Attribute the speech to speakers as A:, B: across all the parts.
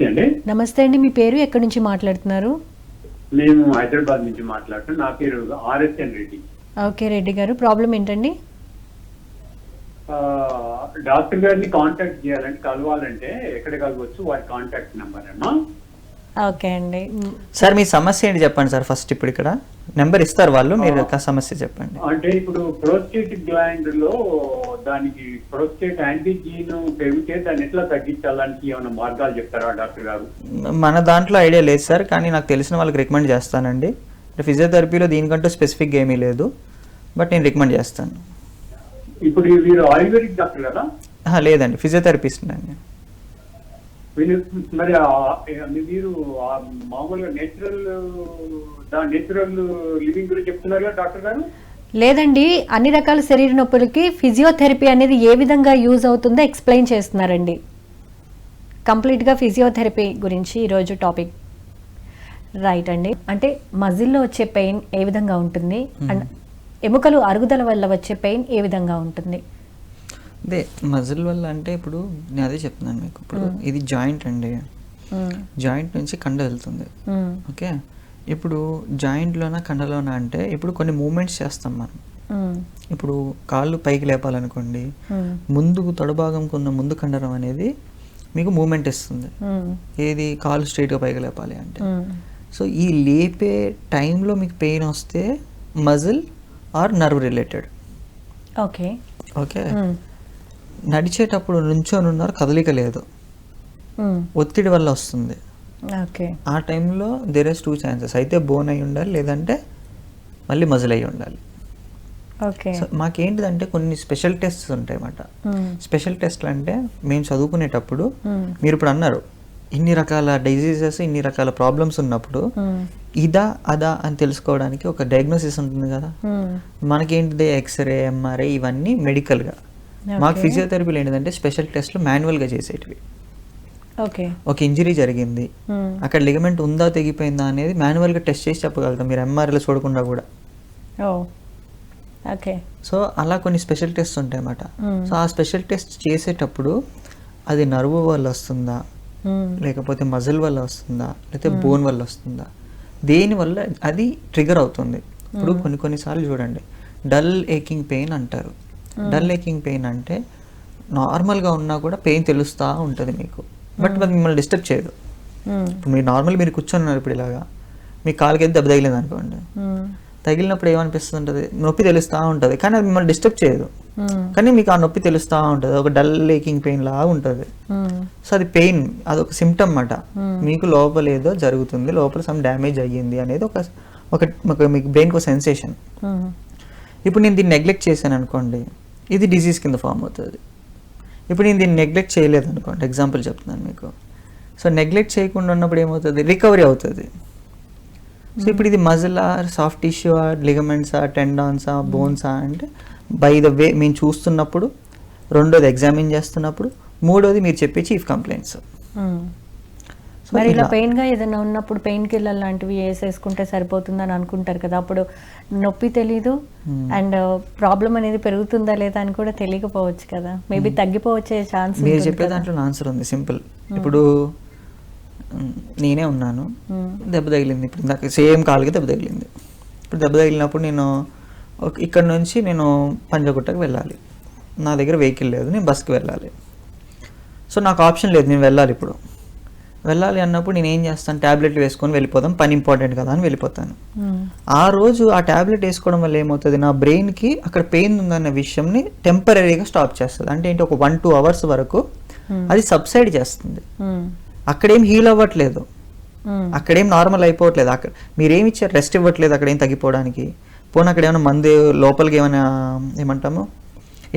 A: నమస్తే అండి.
B: నమస్తే అండి మీ పేరు ఎక్కడి నుంచి మాట్లాడుతున్నారు?
A: మేము హైదరాబాద్ నుంచి మాట్లాడుతున్నాం. నా పేరు ఆర్ఎస్ఎన్ రెడ్డి.
B: ఓకే రెడ్డి గారు. ప్రాబ్లం ఏంటండి?
A: డాక్టర్ గారిని కాంటాక్ట్ చేయాలంటే కలవాలంటే ఎక్కడ కలవచ్చు? వారి కాంటాక్ట్ నెంబర్ అమ్మా
B: ఓకే అండి.
C: సార్ మీ సమస్య ఏంటి చెప్పండి సార్ ఫస్ట్ ఇప్పుడు ఇక్కడ? నెంబర్ ఇస్తారు వాళ్ళు మీరు ఒక సమస్య చెప్పండి.
A: అంటే ఇప్పుడు ప్రోస్టేట్ గ్లాండ్లో దానికి ప్రోస్టేట్ యాంటీజీన్ పెరిగితే దాన్ని ఎట్లా తగ్గించాలని ఏమైనా మార్గాలు చెప్తారా డాక్టర్ గారు?
C: మన దాంట్లో ఐడియా లేదు సార్ కానీ నాకు తెలిసిన వాళ్ళకి రికమెండ్ చేస్తానండి. ఫిజియోథెరపీలో దీనికంటూ స్పెసిఫిక్ ఏమీ లేదు బట్ నేను రికమెండ్ చేస్తాను.
A: ఇప్పుడు వీరు ఆయుర్వేదిక్ డాక్టర్ కదా?
C: లేదండి ఫిజియోథెరపిస్ట్ అండి.
A: మరి మీరు ఆ మామూలుగా నేచురల్ నేచురల్ లివింగ్ గురించి చెప్తున్నారు కదా డాక్టర్ గారు?
B: లేదండి అన్ని రకాల శరీర నొప్పులకి ఫిజియోథెరపీ అనేది ఏ విధంగా యూజ్ అవుతుందో ఎక్స్ప్లెయిన్ చేస్తున్నారండి. కంప్లీట్గా ఫిజియోథెరపీ గురించి ఈరోజు టాపిక్ రైట్ అండి. అంటే మజిల్లో వచ్చే పెయిన్ ఏ విధంగా ఉంటుంది? అండ్ ఎముకలు అరుగుదల వల్ల వచ్చే పెయిన్ ఏ విధంగా ఉంటుంది?
C: అదే మజిల్ వల్ల అంటే ఇప్పుడు నేను అదే చెప్తున్నాను మీకు. ఇప్పుడు ఇది జాయింట్ అండి. జాయింట్ నుంచి కండ వెళ్తుంది. ఓకే? ఇప్పుడు జాయింట్లోన కండలోన అంటే ఇప్పుడు కొన్ని మూమెంట్స్ చేస్తాం మనం. ఇప్పుడు కాళ్ళు పైకి లేపాలనుకోండి ముందుకు తొడభాగంకు ఉన్న ముందు కండరం అనేది మీకు మూమెంట్ ఇస్తుంది. ఏది? కాలు స్ట్రైట్గా పైకి లేపాలి అంటే. సో ఈ లేపే టైంలో మీకు పెయిన్ వస్తే muscle or nerve related.
B: Okay.
C: Okay? నడిచేటప్పుడు నుంచొని ఉన్నారు కదలిక లేదు.
B: మ్,
C: ఒత్తిడి వల్ల వస్తుంది. ఆ టైంలో దేర్ ఇస్ టూ ఛాన్సెస్ అయితే బోన్ అయి ఉండాలి లేదంటే మళ్ళీ మజిల్ అయి ఉండాలి.
B: ఓకే
C: సో మాకేంటిదంటే కొన్ని స్పెషల్ టెస్ట్స్ ఉంటాయి అన్నమాట స్పెషల్ టెస్ట్లు అంటే మేము చదువుకునేటప్పుడు
B: మ్,
C: మీరు ఇప్పుడు అన్నారు ఇన్ని రకాల డిజీజెస్ ఇన్ని రకాల ప్రాబ్లమ్స్ ఉన్నప్పుడు
B: మ్,
C: ఇదా అదా అని తెలుసుకోవడానికి ఒక డయాగ్నోసిస్ ఉంటుంది కదా. మనకేంటిది ఎక్స్రే ఎంఆర్ఐ ఇవన్నీ మెడికల్గా మాకు. ఫిజియోథెరపీలో ఏంటంటే స్పెషల్ టెస్ట్లు మాన్యువల్గా చేసేటివి.
B: ఓకే
C: ఒక ఇంజరీ జరిగింది.
B: మ్,
C: అక్కడ లిగమెంట్ ఉందా తెగిపోయిందా అనేది మాన్యువల్గా టెస్ట్ చేసి చెప్పగలుగుతాం. మీరు ఎంఆర్ఐలో చూడకుండా కూడా.
B: ఓకే
C: సో అలా కొన్ని స్పెషల్ టెస్ట్ ఉంటాయి అన్నమాట
B: మ్.
C: సో ఆ స్పెషల్ టెస్ట్ చేసేటప్పుడు అది నర్వ్ వల్ల వస్తుందా?
B: మ్,
C: లేకపోతే మజిల్ వల్ల వస్తుందా? లేకపోతే బోన్ వల్ల వస్తుందా? దేని వల్ల అది ట్రిగర్ అవుతుంది? ఇప్పుడు కొన్ని కొన్నిసార్లు చూడండి. డల్ ఏకింగ్ పెయిన్ అంటారు. డల్ ఏకింగ్ పెయిన్ అంటే నార్మల్గా ఉన్నా కూడా పెయిన్ తెలుస్తూ ఉంటుంది మీకు. బట్ అది మిమ్మల్ని డిస్టర్బ్ చేయదు.
B: మ్,
C: ఇప్పుడు మీరు నార్మల్ మీరు కూర్చొని ఇప్పుడు ఇలాగా మీ కాలుకి అయితే దెబ్బ తగిలింది అనుకోండి.
B: మ్,
C: తగిలినప్పుడు ఏమనిపిస్తుంది ఉంటుంది నొప్పి తెలుస్తూ ఉంటుంది. కానీ అది మిమ్మల్ని డిస్టర్బ్ చేయదు. కానీ మీకు ఆ నొప్పి తెలుస్తూ ఉంటుంది. ఒక డల్ లేకింగ్ పెయిన్ లాగా ఉంటుంది. సో అది పెయిన్ అదొక సిమ్టమ్ అన్నమాట
B: Hmm.
C: మీకు లోపల ఏదో జరుగుతుంది. లోపల సమ్ డ్యామేజ్ అయ్యింది అనేది ఒక ఒక ఒక మీకు బ్రెయిన్కి ఒక సెన్సేషన్ ఇప్పుడు నేను దీన్ని నెగ్లెక్ట్ చేశాను అనుకోండి ఇది డిసీజ్ కింద ఫామ్ అవుతుంది. ఇప్పుడు నేను దీన్ని నెగ్లెక్ట్ చేయలేదు అనుకోండి ఎగ్జాంపుల్ చెప్తున్నాను మీకు. సో నెగ్లెక్ట్ చేయకుండా ఉన్నప్పుడు ఏమవుతుంది? రికవరీ అవుతుంది. సో ఇప్పుడు ఇది మజిలా సాఫ్ట్ టిష్యూ లిగమెంట్సా టెండాన్సా బోన్సా అంటే బై ద వే మేము చూస్తున్నప్పుడు రెండోది ఎగ్జామిన్ చేస్తున్నప్పుడు మూడోది మీరు చెప్పే చీఫ్ కంప్లైంట్స్
B: మరి ఇలా పెయిన్గా ఏదైనా ఉన్నప్పుడు పెయిన్ కిల్లర్ లాంటివి వేసేసుకుంటే సరిపోతుందని అనుకుంటారు కదా అప్పుడు నొప్పి తెలీదు
C: Hmm.
B: అండ్ ప్రాబ్లం అనేది పెరుగుతుందా లేదా అని కూడా తెలియకపోవచ్చు కదా. మేబీ తగ్గిపోవచ్చే ఛాన్స్
C: మీరు చెప్పే దాంట్లో ఆన్సర్ ఉంది సింపుల్. ఇప్పుడు మ్, నేనే ఉన్నాను. దెబ్బ తగిలింది. ఇప్పుడు నాకు సేమ్ కాలుకి దెబ్బ తగిలింది. ఇప్పుడు దెబ్బ తగిలినప్పుడు నేను ఇక్కడ నుంచి నేను పంజగుట్టకు వెళ్ళాలి. నా దగ్గర వెహికల్ లేదు నేను బస్కి వెళ్ళాలి. సో నాకు ఆప్షన్ లేదు నేను వెళ్ళాలి ఇప్పుడు. వెళ్ళాలి అన్నప్పుడు నేను ఏం చేస్తాను? ట్యాబ్లెట్లు వేసుకొని వెళ్ళిపోదాం. పని ఇంపార్టెంట్ కదా అని వెళ్ళిపోతాను. ఆ రోజు ఆ ట్యాబ్లెట్ వేసుకోవడం వల్ల ఏమవుతుంది? నా బ్రెయిన్కి అక్కడ పెయిన్ ఉందన్న విషయంని టెంపరీగా స్టాప్ చేస్తుంది. అంటే ఏంటి? ఒక వన్ టూ అవర్స్ వరకు అది సబ్సైడ్ చేస్తుంది. అక్కడేం హీల్ అవ్వట్లేదు. అక్కడేం నార్మల్ అయిపోవట్లేదు. అక్కడ మీరేమి ఇచ్చారు రెస్ట్ ఇవ్వట్లేదు అక్కడ ఏం తగ్గిపోవడానికి? పోనీ అక్కడ ఏమైనా మందు లోపలికి ఏమైనా ఏమంటాము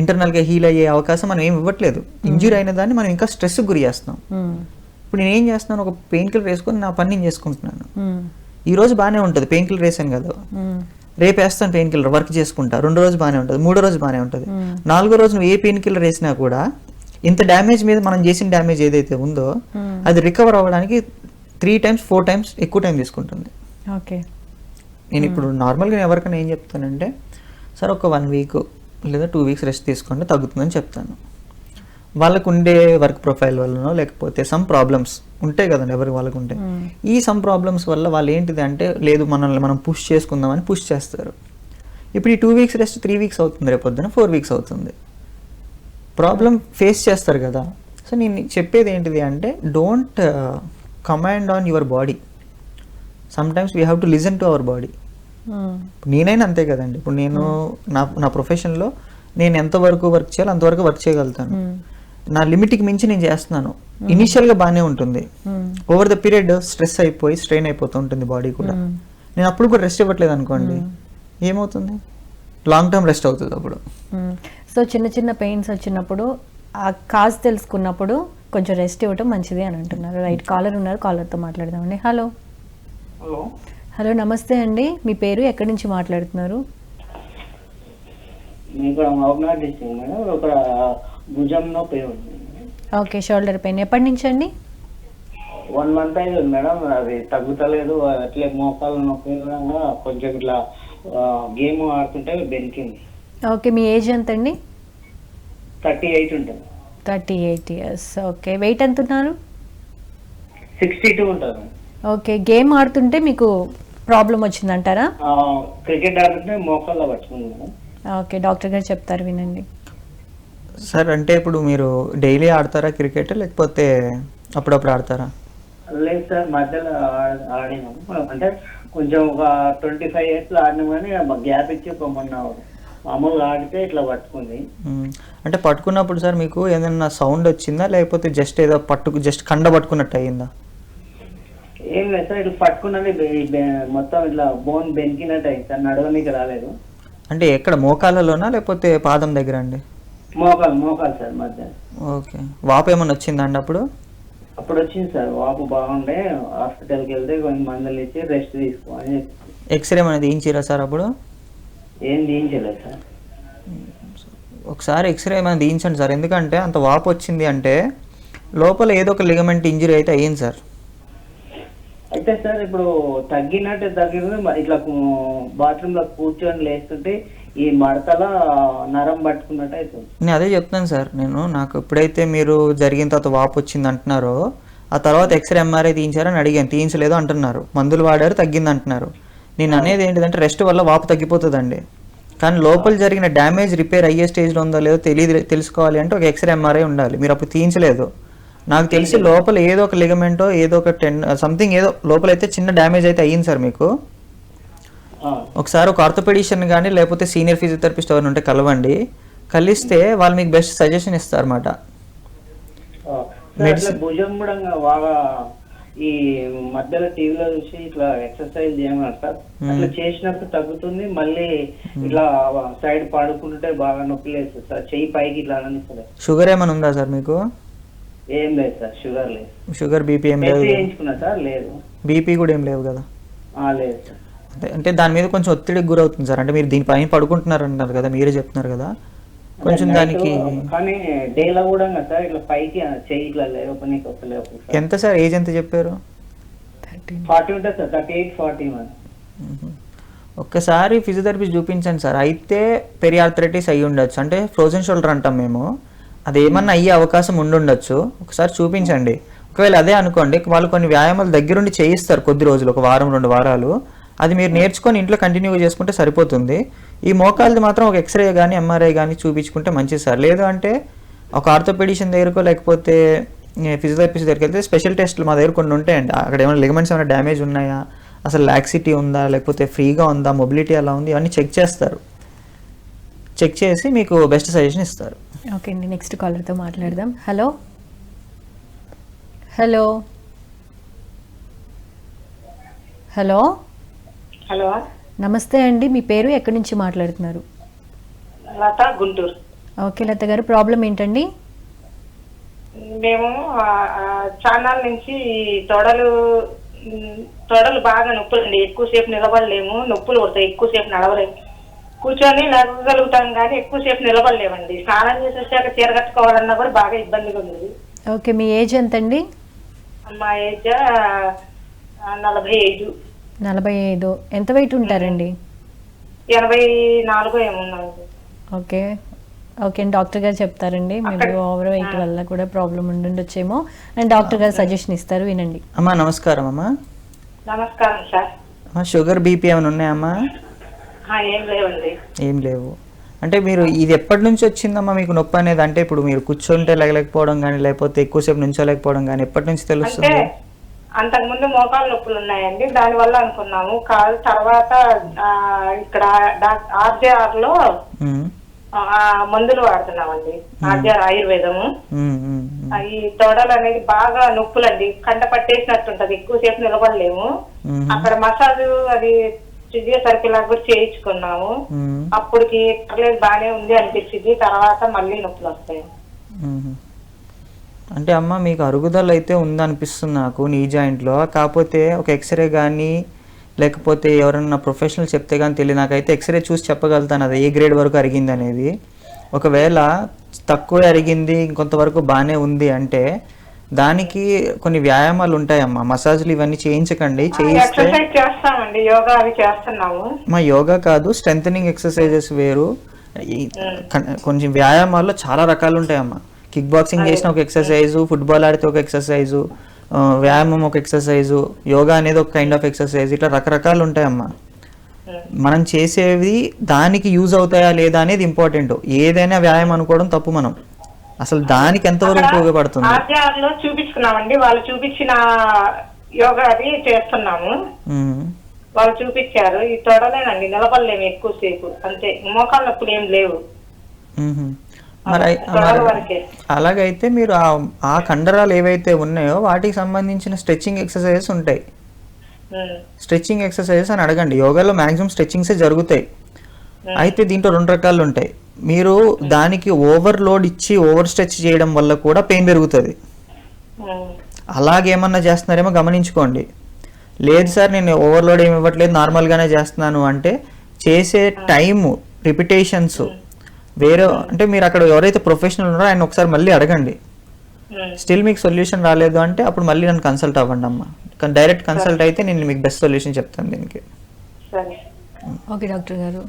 C: ఇంటర్నల్గా హీల్ అయ్యే అవకాశం మనం ఏమి ఇవ్వట్లేదు. ఇంజురీ అయిన దాన్ని మనం ఇంకా స్ట్రెస్ గురి చేస్తున్నాం. ఇప్పుడు నేను ఏం చేస్తున్నాను? ఒక పెయిన్ కిల్లర్ వేసుకొని నా పని నేను చేసుకుంటున్నాను. ఈ రోజు బాగానే ఉంటుంది పెయిన్ కిల్లర్ వేసాను కదా. రేపు వేస్తాను పెయిన్ కిల్లర్ వర్క్ చేసుకుంటా. రెండో రోజు బాగానే ఉంటుంది మూడో రోజు బాగానే ఉంటుంది. నాలుగో రోజు నువ్వు ఏ పెయిన్ కిల్లర్ వేసినా కూడా ఇంత డ్యామేజ్ మీద మనం చేసిన డ్యామేజ్ ఏదైతే ఉందో అది రికవర్ అవ్వడానికి త్రీ టైమ్స్ ఫోర్ టైమ్స్ ఎక్కువ టైం తీసుకుంటుంది.
B: ఓకే.
C: నేను ఇప్పుడు నార్మల్గా ఎవరికైనా ఏం చెప్తానంటే సార్ ఒక వన్ వీక్ లేదా టూ వీక్స్ రెస్ట్ తీసుకోండి తగ్గుతుందని చెప్తాను. వాళ్ళకు ఉండే వర్క్ ప్రొఫైల్ వల్లనో లేకపోతే సమ్ ప్రాబ్లమ్స్ ఉంటాయి కదండి ఎవరికి వాళ్ళకు ఉంటాయి ఈ సమ్ ప్రాబ్లమ్స్ వల్ల వాళ్ళు ఏంటిది అంటే లేదు మనల్ని మనం పుష్ చేసుకుందామని పుష్ చేస్తారు. ఇప్పుడు ఈ two weeks rest three weeks అవుతుంది రేపు పొద్దున ఫోర్ వీక్స్ అవుతుంది. ప్రాబ్లం ఫేస్ చేస్తారు కదా. సో నేను చెప్పేది ఏంటిది అంటే don't command on your body sometimes we have to listen to our body. నేనైనా అంతే కదండి. ఇప్పుడు నేను నా నా ప్రొఫెషన్లో నేను ఎంతవరకు వర్క్ చేయాలో అంతవరకు వర్క్ చేయగలుగుతాను.
B: మ్మ్.
C: నా లిమిట్కి మించి నేను చేస్తున్నాను. ఇనీషియల్గా బాగానే ఉంటుంది. ఓవర్ ద పీరియడ్ స్ట్రెస్ అయిపోయి స్ట్రెయిన్ అయిపోతూ ఉంటుంది బాడీ కూడా. నేను అప్పుడు కూడా రెస్ట్ ఇవ్వట్లేదు అనుకోండి. ఏమవుతుంది? లాంగ్ టర్మ్ రెస్ట్ అవుతుంది అప్పుడు.
B: సో చిన్న చిన్న పెయిన్స్ వచ్చినప్పుడు ఆ కాజ్ తెలుసుకున్నప్పుడు కొంచెం రెస్ట్ ఇవ్వటం మంచిది అని అంటున్నారు. రైట్ కాలర్ ఉన్నారు కాలర్తో మాట్లాడదామండి. హలో
A: హలో
B: హలో నమస్తే అండి. మీ పేరు ఎక్కడి నుంచి మాట్లాడుతున్నారు?
D: మీకు మహబూబ్నగర్ డిస్ట్రిక్ట్ మేడం ఒక భుజం నొప్పి ఉంది.
B: Okay shoulder pain. ఎప్పటి నుంచి అండి?
D: వన్ మంత్ అయింది మేడం. అది తగ్గుతలేదు. అట్లే మోకాలు నొప్పి కొంచెం ఇట్లా గేమ్ ఆడుతుంటే బెనికింది.
B: ఓకే మీ ఏజ్ ఎంత అండి
D: థర్టీ ఎయిట్ ఉంటుంది.
B: Thirty eight years. Okay weight ఎంత ఉన్నారు?
D: సిక్స్టీ టూ ఉంటుంది.
B: ఓకే గేమ్ ఆడుతుంటే మీకు ప్రాబ్లం వచ్చిందంటారా?
D: క్రికెట్ ఆడుతుంటే మోకాల్లో మేడం.
B: ఓకే డాక్టర్ గారు చెప్తారు వినండి.
C: సార్ అంటే ఇప్పుడు మీరు డైలీ ఆడతారా క్రికెట్ లేకపోతే అప్పుడప్పుడు ఆడతారా?
D: లేదు సార్ మధ్యలో ఆడినాము అంటే కొంచెం ఒక ట్వంటీ ఫైవ్ ఇయర్స్ ఆడినాం కానీ గ్యాప్ ఇచ్చి ఒక మొన్న మామూలుగా ఆడితే ఇట్లా పట్టుకుంది.
C: అంటే పట్టుకున్నప్పుడు సార్ మీకు ఏదైనా సౌండ్ వచ్చిందా? లేకపోతే జస్ట్ ఏదో పట్టుకు జస్ట్ కండ పట్టుకున్నట్టు అయ్యిందా
D: ఏం లేదు సార్ ఇట్లా పట్టుకున్నది మొత్తం ఇట్లా బోన్ బెనికినట్టు అయింది సార్ నడవనికి రాలేదు.
C: అంటే ఎక్కడ మోకాళ్ళలోనా? లేకపోతే పాదం దగ్గర అండి?
D: మోకాలు మోకాలు సార్ మధ్య.
C: ఓకే. వాపు ఏమైనా వచ్చిందా అండి అప్పుడు?
D: అప్పుడు వచ్చింది సార్. వాపు బాగుండే. హాస్పిటల్కి వెళ్తే కొన్ని మందులు ఇచ్చి రెస్ట్ తీసుకో అని చెప్పి.
C: ఎక్స్రే అనేది తీయించిరా సార్ అప్పుడు?
D: ఏం తీయించలేదు సార్.
C: ఒకసారి ఎక్స్రే ఏమైనా తీయించండి సార్. ఎందుకంటే అంత వాపు వచ్చింది అంటే లోపల ఏదో ఒక లిగమెంట్ ఇంజరీ అయితే అయ్యింది సార్.
D: అయితే సార్ ఇప్పుడు తగ్గినట్టు తగ్గింది. ఇట్లా బాత్రూమ్లో కూర్చొని లేస్తుంటే ఈ మడతల నరం పట్టుకున్నట్టు అవుతుంది
C: నేను అదే చెప్తాను సార్. నేను నాకు ఎప్పుడైతే మీరు జరిగిన తర్వాత వాపు వచ్చింది అంటున్నారో ఆ తర్వాత ఎక్స్రే ఎంఆర్ఐ తీయించారని అడిగాను. తీయించలేదు అంటున్నారు. మందులు వాడారు తగ్గింది అంటున్నారు నేను అనేది ఏంటిదంటే రెస్ట్ వల్ల వాపు తగ్గిపోతుందండి. కానీ లోపల జరిగిన డ్యామేజ్ రిపేర్ అయ్యే స్టేజ్లో ఉందో లేదో తెలియదు తెలుసుకోవాలి అంటే ఒక ఎక్స్రే ఎంఆర్ఐ ఉండాలి. మీరు అప్పుడు తీయించలేదు. నాకు తెలిసి లోపల ఏదో ఒక లిగమెంటో ఏదో ఒక టెన్ సంథింగ్ ఏదో లోపల అయితే చిన్న డ్యామేజ్ అయితే అయ్యింది సార్ మీకు. ఒకసారి ఒక ఆర్థోపెడిషియన్ కానీ లేకపోతే సీనియర్ ఫిజియోథెరపిస్ట్ ఎవరైనా ఉంటే కలవండి. కలిస్తే వాళ్ళు మీకు బెస్ట్ సజెషన్ ఇస్తారు అన్నమాట
D: అట్లా భుజం కూడా బాగా ఈ మధ్యలో టీవీలో చూసి ఇట్లా ఎక్సర్సైజ్ చేయమన్నారు సార్. అట్లా చేసినప్పుడు తగ్గుతుంది మళ్ళీ ఇట్లా సైడ్ పడుకుంటే బాగా నొప్పి లేదు సార్. చెయ్యి పైకి ఇట్లా అననిస్తలేదు
C: షుగర్ ఏమైనా ఉందా సార్ మీకు?
D: ఏం లేదు సార్ షుగర్ లేదు.
C: షుగర్ బీపీ ఏం లేదు
D: సార్ లేదు.
C: బీపీ కూడా ఏం లేవు కదా?
D: లేదు సార్.
C: అంటే అంటే దాని మీద కొంచెం ఒత్తిడికి గురవుతుంది సార్. అంటే మీరు దీనిపైన పడుకుంటున్నారు అంటున్నారు కదా మీరే చెప్తున్నారు కదా. కొంచెం దానికి
D: కానీ డేలో కూడా సార్ ఇట్లా పైకి ఇట్లా
C: ఎంత సార్? ఏజ్ ఎంత చెప్పారు?
D: ఫార్టీ ఉంటుంది sir thirty eight forty one.
C: ఒక్కసారి ఫిజియోథెరపిస్ట్ చూపించండి సార్. అయితే పెరియార్థరైటిస్ అయ్యి ఉండొచ్చు. అంటే ఫ్రోజన్ షోల్డర్ అంటాం మేము. అది ఏమన్నా అయ్యే అవకాశం ఉండుండొచ్చు ఒకసారి చూపించండి. ఒకవేళ అదే అనుకోండి వాళ్ళు కొన్ని వ్యాయామాలు దగ్గరుండి చేయిస్తారు కొద్ది రోజులు ఒక వారం రెండు వారాలు. అది మీరు నేర్చుకొని ఇంట్లో కంటిన్యూగా చేసుకుంటే సరిపోతుంది. ఈ మోకాలది మాత్రం ఒక ఎక్స్రే కానీ ఎంఆర్ఐ కానీ చూపించుకుంటే మంచిది సార్. లేదు అంటే ఒక ఆర్థోపెడిషన్ దగ్గరకో లేకపోతే ఫిజియోథెరపిస్ట్ దగ్గరికి వెళ్తే స్పెషల్ టెస్ట్లు మా దగ్గర కొన్ని ఉంటాయండి. అక్కడ ఏమైనా లిగమెంట్స్ ఏమైనా డ్యామేజ్ ఉన్నాయా? అసలు లాక్సిటీ ఉందా? లేకపోతే ఫ్రీగా ఉందా? మొబిలిటీ ఎలా ఉంది? ఇవన్నీ చెక్ చేస్తారు. చెక్ చేసి మీకు బెస్ట్ సజెషన్ ఇస్తారు.
B: ఓకే అండి నెక్స్ట్ కాలర్తో మాట్లాడదాం. Hello hello hello
E: hello.
B: నమస్తే అండి మీ పేరు ఎక్కడి నుంచి మాట్లాడుతున్నారు?
E: లత గుంటూరు.
B: ఓకే లత గారు ప్రాబ్లం ఏంటండి?
E: మేము చాన్నాళ్ళ నుంచి తొడలు తొడలు బాగా నొప్పులు అండి ఎక్కువసేపు నిలబడలేము. నొప్పులు పడతాయి ఎక్కువసేపు నడవలేము కూర్చొని నడవగలుగుతాం కానీ ఎక్కువసేపు నిలబడలేమండి. స్నానం చేసి వచ్చాక చీర కట్టుకోవాలన్నా కూడా బాగా ఇబ్బందిగా ఉంది
B: ఓకే మీ ఏజ్ ఎంతండి?
E: మా ఏజ్ నలభై ఐదు.
B: నలభై ఐదు ఎంత వెయిట్ ఉంటారండి?
E: ఎనభై నాలుగు ఏమున్నాను
B: ఓకే. ఓకే అండి డాక్టర్ గారు చెప్తారండి. మేబీ ఓవర్ వెయిట్ వల్ల కూడా ప్రాబ్లం ఉండుండొచ్చేమో. అండ్ డాక్టర్ గారు సజెషన్ ఇస్తారు వినండి.
C: అమ్మా నమస్కారం అమ్మా.
E: నమస్కారం సార్.
C: అమ్మా షుగర్ బీపీ ఏమైనా ఉన్నాయమ్మా
E: ఆ, ఏం లేవండి.
C: ఏం లేవు. అంటే మీరు ఇది ఎప్పటి నుంచి వచ్చిందమ్మా మీకు నొప్పి అనేది? అంటే ఇప్పుడు మీరు కూర్చుంటే లేకపోవడం కానీ లేకపోతే ఎక్కువసేపు నుంచోలేకపోవడం కానీ ఎప్పటి నుంచి
E: అంటే
C: తెలుస్తుంది?
E: అంతకు ముందు మోకాలు నొప్పులు ఉన్నాయండి. దాని వల్ల అనుకున్నాము. కాదు తర్వాత ఇక్కడ ఆర్జేఆర్లో మందులు వాడుతున్నామండి. ఆర్జేఆర్ ఆయుర్వేదము. ఈ తొడలు అనేది బాగా నొప్పులండి. కంట పట్టేసినట్టుంటది. ఎక్కువసేపు నిలబడలేము. అక్కడ మసాజ్ అది ఫిజియోథెరపీ లాగా కూడా చేయించుకున్నాము. అప్పటికి పర్లేదు బాగానే ఉంది అనిపించింది తర్వాత మళ్ళీ నొప్పులు వస్తాయి.
C: అంటే అమ్మ మీకు అరుగుదల అయితే ఉందనిపిస్తుంది నాకు నీ జాయింట్లో. కాకపోతే ఒక ఎక్స్రే కానీ లేకపోతే ఎవరన్నా ప్రొఫెషనల్ చెప్తే కానీ తెలియదు. నాకైతే ఎక్స్రే చూసి చెప్పగలుగుతాను అది ఏ గ్రేడ్ వరకు అరిగింది అనేది ఒకవేళ తక్కువ అరిగింది ఇంకొంతవరకు బాగానే ఉంది అంటే దానికి కొన్ని వ్యాయామాలు ఉంటాయమ్మా. మసాజ్లు ఇవన్నీ చేయించకండి. చేయిస్తే
E: చేస్తామండి. యోగా అవి చేస్తున్నాము.
C: మా యోగా కాదు స్ట్రెంగ్ ఎక్సర్సైజెస్ వేరు. కొంచెం వ్యాయామాల్లో చాలా రకాలు ఉంటాయమ్మా. కిక్ బాక్సింగ్ చేసిన ఒక ఎక్సర్సైజు ఫుట్బాల్ ఆడితే ఒక ఎక్సర్సైజు వ్యాయామం ఒక ఎక్సర్సైజు యోగా అనేది ఒక కైండ్ ఆఫ్ ఎక్సర్సైజ్. ఇట్లా రకరకాలు ఉంటాయమ్మా. మనం చేసేవి దానికి యూజ్ అవుతాయా లేదా అనేది ఇంపార్టెంట్. ఏదైనా వ్యాయామం అనుకోవడం తప్పు మనం. అసలు దానికి ఎంతవరకు ఉపయోగపడుతుంది?
E: చూపించుకున్నామండి. వాళ్ళు చూపించిన యోగా అది చేస్తున్నాము. వాళ్ళు చూపించారు. ఈ తొడలేనండి నిలబడలేము ఎక్కువసేపు. అంతే. మోకాళ్ళ నొప్పులు ఏం లేవు.
C: మరి అలాగైతే మీరు ఆ కండరాలు ఏవైతే ఉన్నాయో వాటికి సంబంధించిన స్ట్రెచ్చింగ్ ఎక్సర్సైజెస్ ఉంటాయి. స్ట్రెచ్చింగ్ ఎక్సర్సైజెస్ అని అడగండి. యోగాలో మాక్సిమం స్ట్రెచ్చింగ్సే జరుగుతాయి. అయితే దీంట్లో రెండు రకాలు ఉంటాయి. మీరు దానికి ఓవర్లోడ్ ఇచ్చి ఓవర్ స్ట్రెచ్ చేయడం వల్ల కూడా పెయిన్ పెరుగుతుంది. అలాగేమన్నా చేస్తున్నారేమో గమనించుకోండి. లేదు సార్ నేను ఓవర్లోడ్ ఏమి ఇవ్వట్లేదు నార్మల్గానే చేస్తున్నాను అంటే చేసే టైము రిపిటేషన్స్ వేరే అంటే మీరు అక్కడ ఎవరైతే ప్రొఫెషనల్ ఉన్నారో ఆయన ఒకసారి మళ్ళీ అడగండి. స్టిల్ మీకు సొల్యూషన్ రాలేదు అంటే అప్పుడు మళ్ళీ నన్ను కన్సల్ట్ అవ్వండి అమ్మా డైరెక్ట్ కన్సల్ట్ అయితే నేను మీకు బెస్ట్ సొల్యూషన్ చెప్తాను దీనికి.
E: సరే
B: ఓకే డాక్టర్ గారు.